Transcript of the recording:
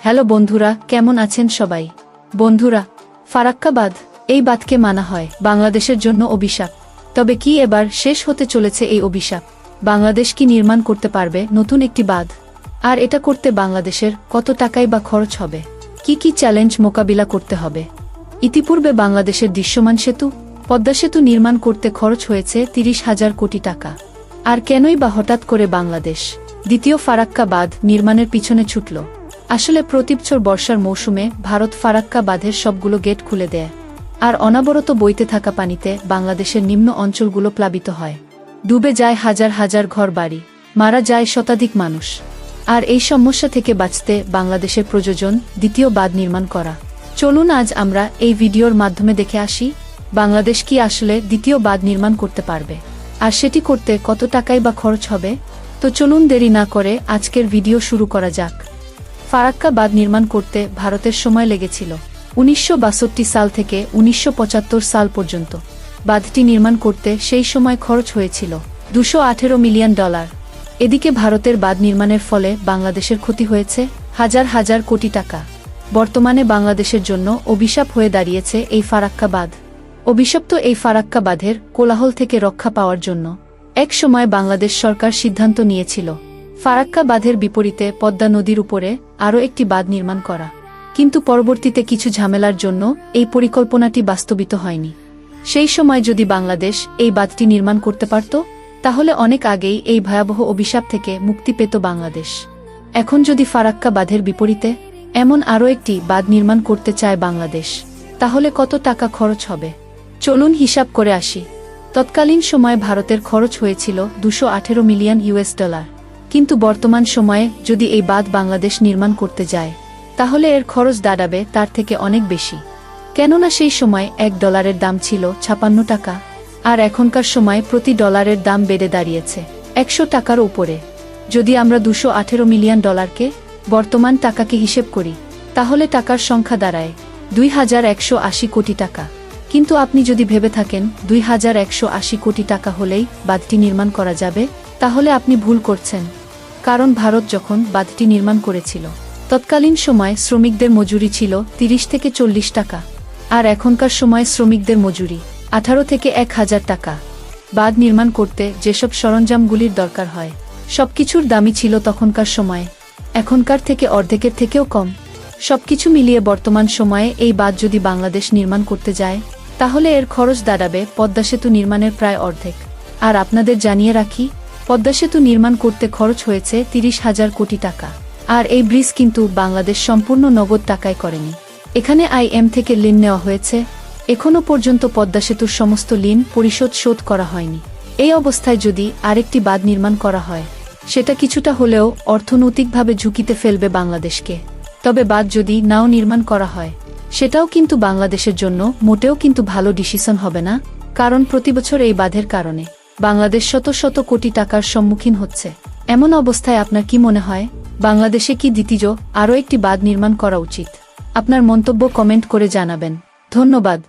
Hello বন্ধুরা, কেমন আছেন সবাই? বন্ধুরা, ফারাক্কাবাদ, এই বাদকে মানা হয়, বাংলাদেশের জন্য অভিশাপ। তবে কি এবার শেষ হতে চলেছে এই অভিশাপ? বাংলাদেশ কি নির্মাণ করতে পারবে নতুন একটি বাঁধ? আর এটা করতে বাংলাদেশের কত টাকাই বা খরচ হবে? কি কি চ্যালেঞ্জ মোকাবিলা করতে হবে? ইতিপূর্বে বাংলাদেশের দৃশ্যমান সেতু পদ্মা সেতু নির্মাণ করতে খরচ হয়েছে তিরিশ হাজার কোটি টাকা। আর কেনই বা হঠাৎ করে বাংলাদেশ? দ্বিতীয় ফারাক্কা বাঁধ নির্মাণের পিছনে ছুটল। আসলে প্রতিবছর বর্ষার মৌসুমে ভারত ফারাক্কা বাঁধের সবগুলো গেট খুলে দেয়। আর অনাবরত বইতে থাকা পানিতে বাংলাদেশের নিম্ন অঞ্চলগুলো প্লাবিত হয়। ডুবে যায় হাজার হাজার ঘর বাড়ি মারা যায় শতাধিক মানুষ। আর এই সমস্যা থেকে বাঁচতে বাংলাদেশের প্রযোজন দ্বিতীয় বাঁধ নির্মাণ করা। চলুন আজ আমরা এই ভিডিওর মাধ্যমে দেখে আসি বাংলাদেশ কি আসলে দ্বিতীয় বাঁধ নির্মাণ করতে পারবে? আর সেটি করতে কত টাকাই বা খরচ হবে? তো চলুন দেরি না করে আজকের ভিডিও শুরু করা যাক। ফারাক্কা বাঁধ নির্মাণ করতে ভারতের সময় লেগেছিল উনিশশো বাষট্টি সাল থেকে উনিশশো পঁচাত্তর সাল পর্যন্ত। বাঁধটি নির্মাণ করতে সেই সময় খরচ হয়েছিল দুশো মিলিয়ন ডলার। এদিকে ভারতের বাঁধ নির্মাণের ফলে বাংলাদেশের ক্ষতি হয়েছে হাজার হাজার কোটি টাকা। বর্তমানে বাংলাদেশের জন্য অভিশাপ হয়ে দাঁড়িয়েছে এই ফারাক্কা বাঁধ। অভিশপ্ত এই ফারাক্কা বাঁধের কোলাহল থেকে রক্ষা পাওয়ার জন্য এক সময় বাংলাদেশ সরকার সিদ্ধান্ত নিয়েছিল ফারাক্কা বাঁধের বিপরীতে পদ্মা নদীর উপরে আরও একটি বাঁধ নির্মাণ করা। কিন্তু পরবর্তীতে কিছু ঝামেলার জন্য এই পরিকল্পনাটি বাস্তবিত হয়নি। সেই সময় যদি বাংলাদেশ এই বাঁধটি নির্মাণ করতে পারত, তাহলে অনেক আগেই এই ভয়াবহ অভিশাপ থেকে মুক্তি পেত বাংলাদেশ। এখন যদি ফারাক্কা বাঁধের বিপরীতে এমন আরও একটি বাঁধ নির্মাণ করতে চায় বাংলাদেশ, তাহলে কত টাকা খরচ হবে? চলুন হিসাব করে আসি। তৎকালীন সময়ে ভারতের খরচ হয়েছিল দুশো মিলিয়ন ইউএস ডলার। কিন্তু বর্তমান সময়ে যদি এই বাঁধ বাংলাদেশ নির্মাণ করতে যায়, তাহলে এর খরচ দাঁড়াবে তার থেকে অনেক বেশি। কেননা সেই সময় এক ডলারের দাম ছিল ছাপান্ন টাকা, আর এখনকার সময় প্রতি ডলারের দাম বেড়ে দাঁড়িয়েছে একশো টাকার উপরে। যদি আমরা দুশো আঠেরো মিলিয়ন ডলারকে বর্তমান টাকাকে হিসেব করি, তাহলে টাকার সংখ্যা দাঁড়ায় দুই হাজার একশো আশি কোটি টাকা। কিন্তু আপনি যদি ভেবে থাকেন দুই হাজার একশো আশি কোটি টাকা হলেই বাঁধটি নির্মাণ করা যাবে, তাহলে আপনি ভুল করছেন। কারণ ভারত যখন বাঁধটি নির্মাণ করেছিল, তৎকালীন সময় শ্রমিকদের মজুরি ছিল তিরিশ থেকে চল্লিশ টাকা, আর এখনকার সময় শ্রমিকদের মজুরি আঠারো থেকে এক হাজার টাকা। বাঁধ নির্মাণ করতে যেসব সরঞ্জামগুলির দরকার হয়, সবকিছুর দামই ছিল তখনকার সময়ে। এখনকার থেকে অর্ধেকের থেকেও কম। সবকিছু মিলিয়ে বর্তমান সময়ে এই বাঁধ যদি বাংলাদেশ নির্মাণ করতে যায় তাহলে এর খরচ দাঁড়াবে পদ্মা সেতু নির্মাণের প্রায় অর্ধেক। আর আপনাদের জানিয়ে রাখি, পদ্মা সেতু নির্মাণ করতে খরচ হয়েছে তিরিশ হাজার কোটি টাকা। আর এই ব্রিজ কিন্তু বাংলাদেশ সম্পূর্ণ নগদ টাকায় করেনি। এখানে আইএম থেকে ঋণ নেওয়া হয়েছে। এখনও পর্যন্ত পদ্মা সেতুর সমস্ত ঋণ পরিশোধ শোধ করা হয়নি। এই অবস্থায় যদি আরেকটি বাঁধ নির্মাণ করা হয়, সেটা কিছুটা হলেও অর্থনৈতিকভাবে ঝুঁকিতে ফেলবে বাংলাদেশকে। তবে বাঁধ যদি নাও নির্মাণ করা হয় সেটাও কিন্তু বাংলাদেশের জন্য মোটেও কিন্তু ভালো ডিসিশন হবে না, কারণ প্রতিবছর এই বাধের কারণে বাংলাদেশ শত শত কোটি টাকার সম্মুখীন হচ্ছে। এমন অবস্থায় আপনার কি মনে হয়? বাংলাদেশে কি দ্বিতীয় আরও একটি বাদ নির্মাণ করা উচিত? আপনার মন্তব্য কমেন্ট করে জানাবেন। ধন্যবাদ।